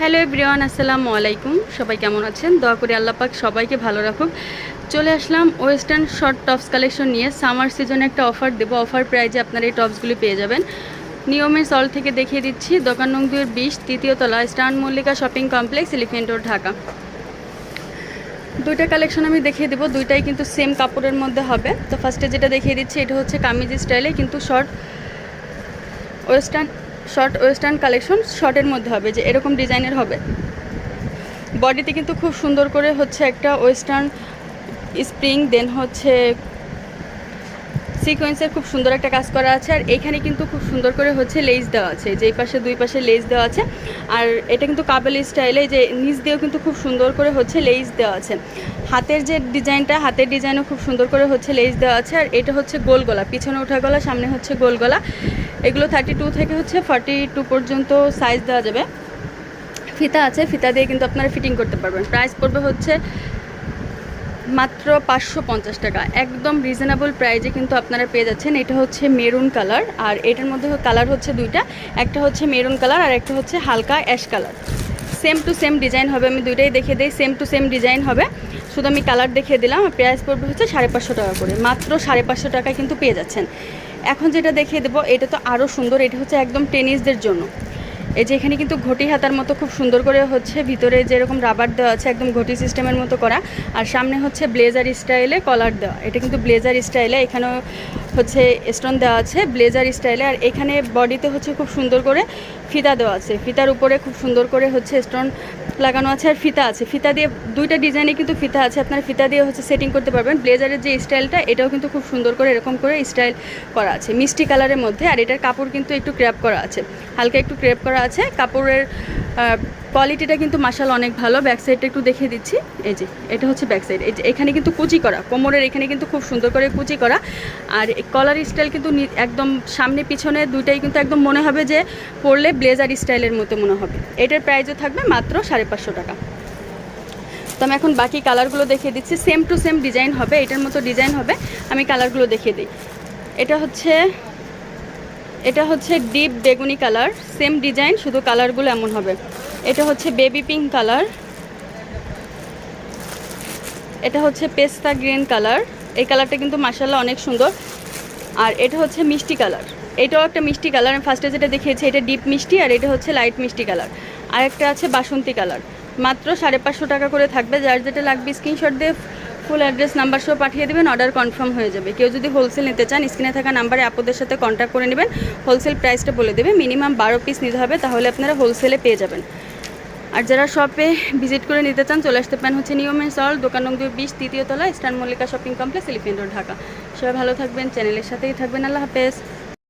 Hello everyone, আসসালামু আলাইকুম। সবাই কেমন আছেন? দয়া করে আল্লাহ পাক সবাইকে ভালো রাখুক। চলে আসলাম ওয়েস্টার্ন শর্ট টপস কালেকশন নিয়ে। সামার সিজনে একটা অফার দেবো। অফার প্রাইজে আপনারা এই টপসগুলি পেয়ে যাবেন। নিয়মের সল থেকে দেখিয়ে দিচ্ছি। দোকান নং দুয়ের বিশ, তৃতীয় তলা, eastern Mallika shopping complex elephant road Dhaka. দুইটা কালেকশন আমি দেখিয়ে দেবো। দুইটাই কিন্তু সেম কাপড়ের মধ্যে হবে। তো ফার্স্টে যেটা দেখিয়ে দিচ্ছি, এটা হচ্ছে কামিজ স্টাইলে কিন্তু short western short western collection শর্টের মধ্যে হবে, যে এরকম ডিজাইনের হবে। বডিতে কিন্তু খুব সুন্দর করে হচ্ছে একটা ওয়েস্টার্ন স্প্রিং দেন হচ্ছে সিকোয়েন্সের খুব সুন্দর একটা কাজ করা আছে, আর এখানে কিন্তু খুব সুন্দর করে হচ্ছে লেস দেওয়া আছে, যেই পাশে দুই পাশে লেস দেওয়া আছে। আর এটা কিন্তু কাবেল স্টাইলে যে নিচ দিয়েও কিন্তু খুব সুন্দর করে হচ্ছে লেস দেওয়া আছে। হাতের যে ডিজাইনটা, হাতের ডিজাইনও খুব সুন্দর করে হচ্ছে লেস দেওয়া আছে, আর এটা হচ্ছে গোল গলা, পিছনে ওঠা গলা, সামনে হচ্ছে গোল গলা। এগুলো থার্টি টু থেকে হচ্ছে ফর্টি টু পর্যন্ত সাইজ দেওয়া যাবে। ফিতা আছে, ফিতা দিয়ে কিন্তু আপনারা ফিটিং করতে পারবেন। প্রাইস পড়বে হচ্ছে মাত্র পাঁচশো পঞ্চাশ টাকা। একদম রিজনেবল প্রাইজে কিন্তু আপনারা পেয়ে যাচ্ছেন। এটা হচ্ছে মেরুন কালার আর এটার মধ্যে কালার হচ্ছে দুইটা। একটা হচ্ছে মেরুন কালার আর একটা হচ্ছে হালকা ash colour same to same design হবে। আমি দুইটাই দেখে দিই। সেম টু সেম ডিজাইন হবে। শুধু আমি কালার দেখিয়ে দিলাম প্রাইস পড়বে হচ্ছে সাড়ে পাঁচশো টাকা করে। মাত্র সাড়ে পাঁচশো টাকায় কিন্তু পেয়ে যাচ্ছেন। এখন যেটা দেখিয়ে দেবো, এটা তো আরও সুন্দর, এটা হচ্ছে একদম টেনিসদের জন্য। এই যে এখানে কিন্তু ঘটি হাতার মতো খুব সুন্দর করে হচ্ছে ভিতরে যেরকম রাবার দেওয়া আছে, একদম ঘটি সিস্টেমের মতো করা, আর সামনে হচ্ছে ব্লেজার স্টাইলে কলার দেওয়া। এটা কিন্তু ব্লেজার স্টাইলে এখানেও হচ্ছে স্টোন দেওয়া আছে ব্লেজার স্টাইলে আর এখানে বডিতে হচ্ছে খুব সুন্দর করে ফিতা দেওয়া আছে। ফিতার উপরে খুব সুন্দর করে হচ্ছে স্টোন লাগানো আছে আর ফিতা আছে। ফিতা দিয়ে দুইটা ডিজাইনে কিন্তু ফিতা আছে। আপনারা ফিতা দিয়ে হচ্ছে সেটিং করতে পারবেন। ব্লেজারের যে স্টাইলটা, এটাও কিন্তু খুব সুন্দর করে এরকম করে স্টাইল করা আছে। মিষ্টি কালারের মধ্যে। আর এটার কাপড় কিন্তু একটু ক্র্যাপ করা আছে। হালকা একটু ক্র্যাপ করা আছে। কাপড়ের কোয়ালিটিটা কিন্তু মাসাল অনেক ভালো। ব্যাক সাইডটা একটু দেখিয়ে দিচ্ছি। এই যে, এটা হচ্ছে ব্যাক সাইড এই যে, এখানে কিন্তু কুচি করা, কোমরের এখানে কিন্তু খুব সুন্দর করে কুচি করা। আর কলার স্টাইল কিন্তু একদম সামনে পিছনে দুইটাই কিন্তু একদম মনে হবে যে পরলে ব্লেজার স্টাইলের মতো মনে হবে। এটার প্রাইসও থাকবে মাত্র সাড়ে পাঁচশো টাকা। তো আমি এখন বাকি কালারগুলো দেখিয়ে দিচ্ছি। সেম টু সেম ডিজাইন হবে, এটার মতো ডিজাইন হবে। আমি কালারগুলো দেখিয়ে দিই। এটা হচ্ছে এটা হচ্ছে ডিপ বেগুনি কালার সেম ডিজাইন শুধু কালারগুলো এমন হবে। এটা হচ্ছে বেবি পিঙ্ক কালার এটা হচ্ছে পেস্তা গ্রিন কালার এই কালারটা কিন্তু মাসাল্লাহ অনেক সুন্দর। আর এটা হচ্ছে মিষ্টি কালার এটাও একটা মিষ্টি কালার আমি ফার্স্টে যেটা দেখিয়েছি, এটা ডিপ মিষ্টি আর এটা হচ্ছে লাইট মিষ্টি কালার আর একটা আছে বাসন্তী কালার মাত্র সাড়ে পাঁচশো টাকা করে থাকবে। যার যেটা লাগবে স্ক্রিনশট দিয়ে ফুল অ্যাড্রেস নাম্বার সহ পাঠিয়ে দেবেন। অর্ডার কনফার্ম হয়ে যাবে। কেউ যদি হোলসেল নিতে চান স্ক্রিনে থাকা নাম্বারে আপুদের সাথে কন্ট্যাক্ট করে নেবেন। হোলসেল প্রাইসটা বলে দেবে। মিনিমাম বারো পিস নিতে হবে। তাহলে আপনারা হোলসেলে পেয়ে যাবেন। আর যারা শপে ভিজিট করে নিতে চান, চলে আসতে পারেন হচ্ছে নিয়মের সল দোকান নং দুই বিশ, তৃতীয় তলা eastern Mallika shopping complex elephant road Dhaka. সবাই ভালো থাকবেন চ্যানেলের সাথেই থাকবেন। আল্লাহ হাফেজ।